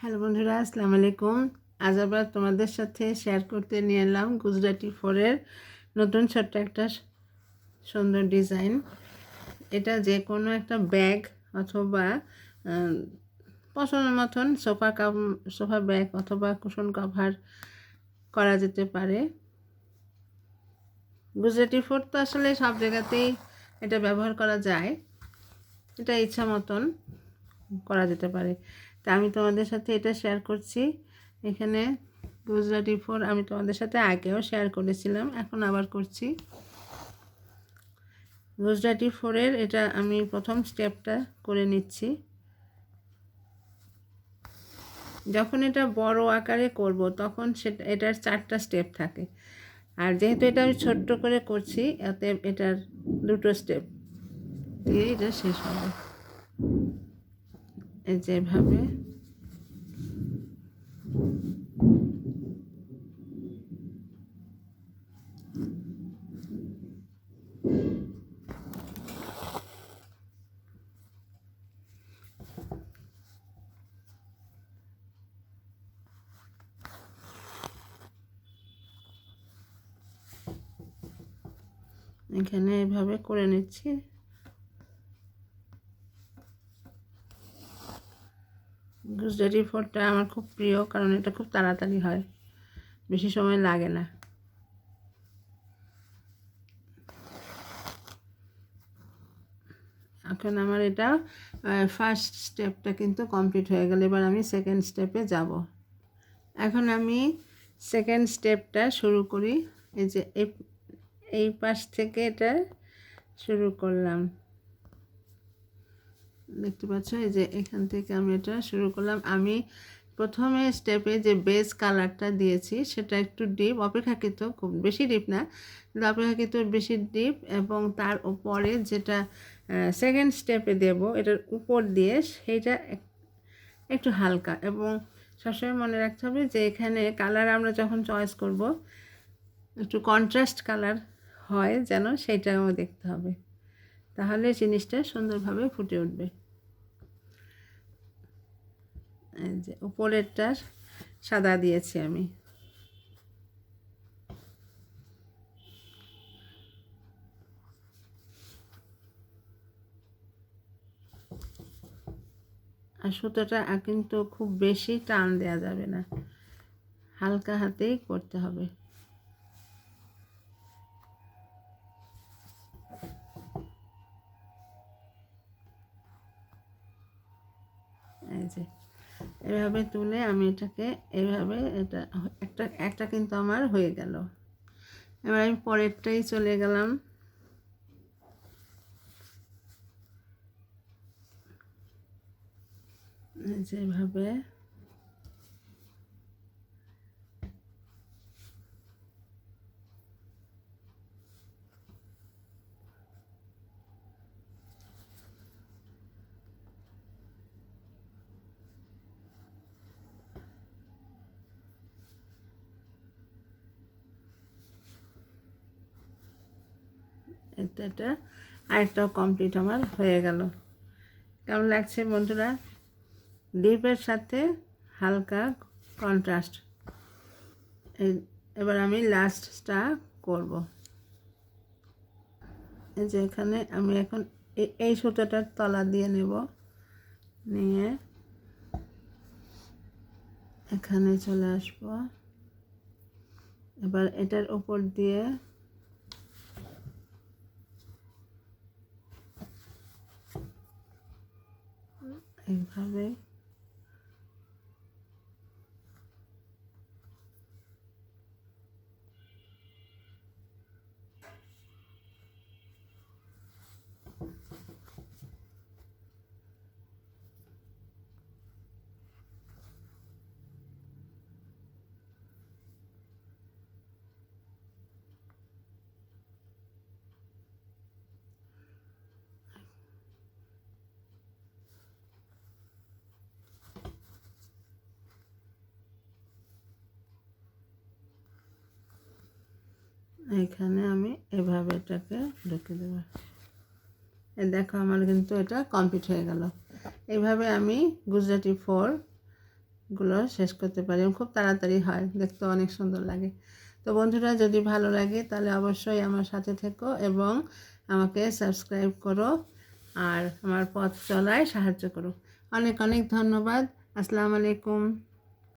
Hello বন্ধুরা, আসসালামু আলাইকুম। আজ আবার তোমাদের সাথে শেয়ার করতে নিয়ে এলাম গুজরাটি ফোরের নতুন ছোট্ট একটা সুন্দর ডিজাইন এটা যে কোনো একটা ব্যাগ অথবা পছন্দ মতন সোফা কাপ সোফা ব্যাগ অথবা কুশন কভার করা যেতে পারে। গুজরাটি ফোর তো আসলে সব জায়গাতেই এটা ব্যবহার করা যায়। এটা ইচ্ছা মতন করা যেতে পারে। তা আমি তোমাদের সাথে এটা শেয়ার করছি। এখানে গুজরাটি ফোর আমি তোমাদের সাথে আগেও শেয়ার করেছিলাম, এখন আবার করছি। গুজরাটি ফোরের এটা আমি প্রথম স্টেপটা করে নিচ্ছি। যখন এটা বড় আকারে করব, তখন সেটা, এটার চারটা স্টেপ থাকে। আর যেহেতু এটা আমি ছোট্ট করে করছি এতে এটার দুটো স্টেপ দিয়ে এটা শেষ হবে। এই যেভাবে এখানে এভাবে করে নিচ্ছি। গুজরাটি ফোরটা আমার খুব প্রিয়, কারণ এটা খুব তাড়াতাড়ি হয়। বেশি সময় লাগে না। এখন আমার এটা ফার্স্ট স্টেপটা কিন্তু কমপ্লিট হয়ে গেল। এবার আমি সেকেন্ড স্টেপে যাব। এখন আমি সেকেন্ড স্টেপটা শুরু করি। এই যে এই পাশ থেকে এটা শুরু করলাম। দেখতে পাচ্ছ? এই যে এখান থেকে আমি এটা শুরু করলাম। আমি প্রথমে স্টেপে যে বেস কালারটা দিয়েছি, সেটা একটু ডিপ অপেক্ষাকৃত খুব বেশি ডিপ না, কিন্তু অপেক্ষাকৃত বেশি ডিপ এবং তার উপরে যেটা সেকেন্ড স্টেপে দেব, এটার উপর দিয়ে সেইটা এক- একটু হালকা এবং সবসময় মনে রাখতে হবে যে এখানে কালার আমরা যখন চয়েস করব, একটু কন্ট্রাস্ট কালার হয় যেন সেইটাও দেখতে হবে। তাহলে জিনিসটা সুন্দরভাবে ফুটে উঠবে। যে উপরেরটা সাদা দিয়েছি আমি। আর সুতোটা কিন্তু খুব বেশি টান দেওয়া যাবে না। হালকা হাতেই করতে হবে। এই যে, এভাবে তুলে আমি এটাকে এভাবে এটা একটা একটা কিন্তু আমার হয়ে গেল। এবার আমি পরেরটাই চলে গেলাম। এই এটা এটা। আরেকটাও কমপ্লিট আমার হয়ে গেল। কেমন লাগছে বন্ধুরা? ডিপের সাথে হালকা কন্ট্রাস্ট এবার আমি লাস্টটা করব। যে এখানে আমি এখন এই সুতোটার তলা দিয়ে নেব। নিয়ে এখানে চলে আসব। এবার এটার উপর দিয়ে এইভাবে এখানে আমি এভাবে এটাকে ঢুকে দেবো। এ দেখো আমার কিন্তু এটা কমপ্লিট হয়ে গেল। এইভাবে আমি গুজরাটি ফোরগুলো শেষ করতে পারি খুব তাড়াতাড়ি হয়, দেখতে অনেক সুন্দর লাগে। তো বন্ধুরা, যদি ভালো লাগে তাহলে অবশ্যই আমার সাথে থেকো এবং আমাকে সাবস্ক্রাইব করো আর আমার পথ চলায় সাহায্য করো। অনেক অনেক ধন্যবাদ। আসসালামু আলাইকুম।